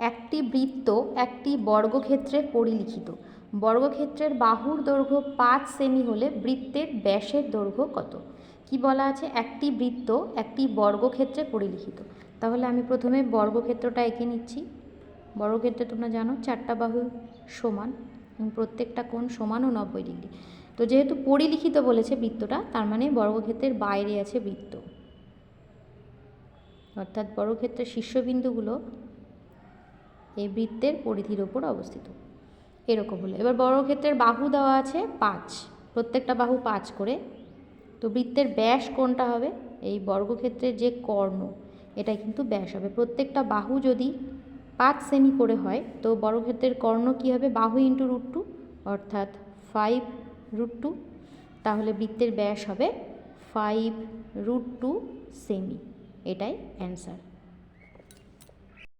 একটি বৃত্ত একটি বর্গক্ষেত্রে পরিলিখিত। বর্গক্ষেত্রের বাহুর দৈর্ঘ্য পাঁচ সেমি হলে বৃত্তের ব্যাসের দৈর্ঘ্য কত? কি বলা আছে? একটি বৃত্ত একটি বর্গক্ষেত্রে পরিলিখিত। তাহলে আমি প্রথমে বর্গক্ষেত্রটা এঁকে নিচ্ছি। বর্গক্ষেত্রে তোমরা জানো চারটা বাহু সমান এবং প্রত্যেকটা কোণ সমান ও নব্বই ডিগ্রি। তো যেহেতু পরিলিখিত বলেছে বৃত্তটা, তার মানে বর্গক্ষেত্রের বাইরে আছে বৃত্ত। অর্থাৎ বর্গক্ষেত্রের শীর্ষবিন্দুগুলো এই বৃত্তের পরিধির ওপর অবস্থিত। এরকম হলো। এবার বর্গক্ষেত্রের বাহু দেওয়া আছে পাঁচ। প্রত্যেকটা বাহু পাঁচ করে। তো বৃত্তের ব্যাস কোনটা হবে? এই বর্গক্ষেত্রের যে কর্ণ এটা কিন্তু ব্যাস হবে। প্রত্যেকটা বাহু যদি পাঁচ সেমি করে হয়, তো বর্গক্ষেত্রের কর্ণ কী হবে? বাহু ইন্টু রুট টু অর্থাৎ ফাইভ রুট টু তাহলে বৃত্তের ব্যাস হবে ফাইভ রুট টু সেমি। এটাই অ্যান্সার